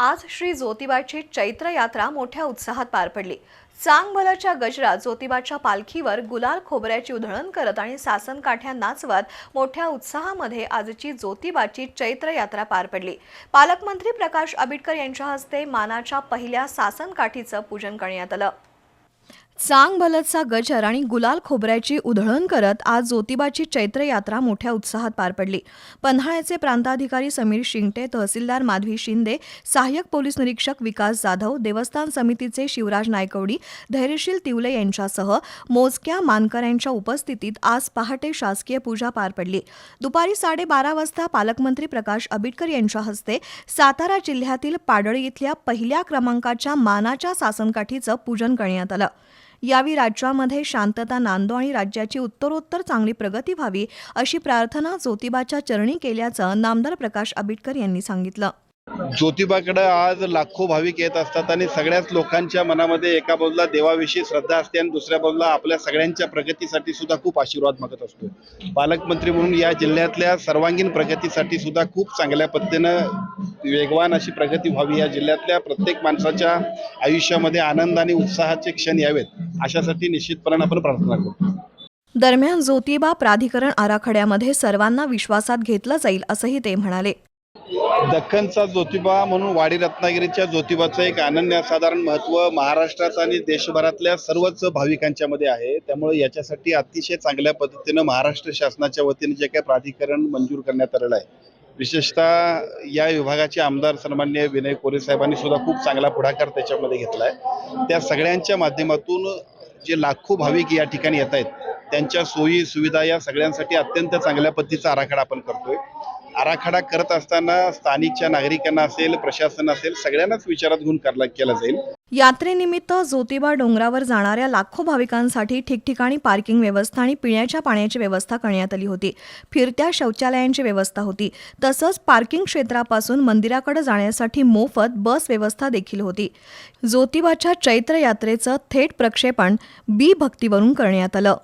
आज श्री ज्योतिबाची चैत्र यात्रा मोठ्या उत्साहात पार पडली. चांगभलाच्या गजरात ज्योतिबाच्या पालखीवर गुलाल खोबऱ्याची उधळण करत आणि सासन काठ्या नाचवत मोठ्या उत्साहामध्ये आजची ज्योतिबाची चैत्र यात्रा पार पडली. पालकमंत्री प्रकाश आंबेडकर यांच्या हस्ते मानाच्या पहिल्या सासन काठीचं पूजन करण्यात आलं. चांग भलतचा गजर आणि गुलाल खोबऱ्याची उधळण करत आज ज्योतिबाची चैत्र यात्रा मोठ्या उत्साहात पार पडली. पन्हाळ्याचे प्रांताधिकारी समीर शिंगटे तहसीलदार माधवी शिंदे सहाय्यक पोलीस निरीक्षक विकास जाधव देवस्थान समितीचे शिवराज नायकवडी धैर्यशील तिवले यांच्यासह मोजक्या मानकऱ्यांच्या उपस्थितीत आज पहाटे शासकीय पूजा पार पडली. दुपारी साडेबारा वाजता पालकमंत्री प्रकाश आबिटकर यांच्या हस्ते सातारा जिल्ह्यातील पाडळी इथल्या पहिल्या क्रमांकाच्या मानाच्या सासनकाठीचं पूजन करण्यात आलं. यावेळी राज्यामध्ये शांतता नांदो आणि राज्याची उत्तरोत्तर चांगली प्रगती व्हावी अशी प्रार्थना ज्योतिबाच्या चरणी केल्याचं नामदार प्रकाश आबिटकर यांनी सांगितलं. ज्योतिबाकडे आज लाखो भाविक येत असतात आणि सगळ्याच लोकांच्या मनामध्ये एका बाजूला देवाविषयी श्रद्धा असते आणि दुसऱ्या बाजूला आपल्या सगळ्यांच्या प्रगतीसाठी सुद्धा खूप आशीर्वाद मागत असतो. पालकमंत्री म्हणून या जिल्ह्यातल्या सर्वांगीण प्रगतीसाठी सुद्धा खूप चांगल्या पद्धतीनं वेगवान अशी प्रगती व्हावी. या जिल्ह्यातल्या प्रत्येक माणसाच्या आयुष्यामध्ये आनंद आणि उत्साहाचे क्षण यावेत अशासाठी निश्चितपणे आपण प्रार्थना करतो. दरम्यान ज्योतिबा प्राधिकरण आराखड्यामध्ये सर्वांना विश्वासात घेतलं जाईल असंही ते म्हणाले. दख्खनचा ज्योतिबा म्हणून वाडी रत्नागिरीच्या ज्योतिबाचं एक अनन्यसाधारण महत्त्व महाराष्ट्रात आणि देशभरातल्या सर्वच भाविकांच्यामध्ये आहे. त्यामुळे याच्यासाठी अतिशय चांगल्या पद्धतीनं महाराष्ट्र शासनाच्या वतीने जे काही प्राधिकरण मंजूर करण्यात आलेलं आहे. विशेषतः या विभागाचे आमदार सन्मान्य विनय कोरे साहेबांनी सुद्धा खूप चांगला पुढाकार त्याच्यामध्ये घेतला आहे त्या सगळ्यांच्या माध्यमातून जे लाखो भाविक या ठिकाणी येत आहेत त्यांच्या सोयी सुविधा या सगळ्यांसाठी अत्यंत चांगल्या पद्धतीचा आराखडा आपण करतोय. आराखडा करत असताना स्थानिकच्या नागरिकांना असेल प्रशासन असेल सगळ्यांनाच विचारात घेऊन करला केला जाईल. यात्रेनिमित्त ज्योतिबा डोंगरावर जाणाऱ्या लाखो भाविकांसाठी ठिकठिकाणी पार्किंग व्यवस्था आणि पिण्याच्या पाण्याची व्यवस्था करण्यात आली होती. फिरत्या शौचालयांची व्यवस्था होती. तसंच पार्किंग क्षेत्रापासून मंदिराकडे जाण्यासाठी मोफत बस व्यवस्था देखील होती. ज्योतिबाच्या चैत्र यात्रेचं थेट प्रक्षेपण बी भक्तीवरून करण्यात आलं.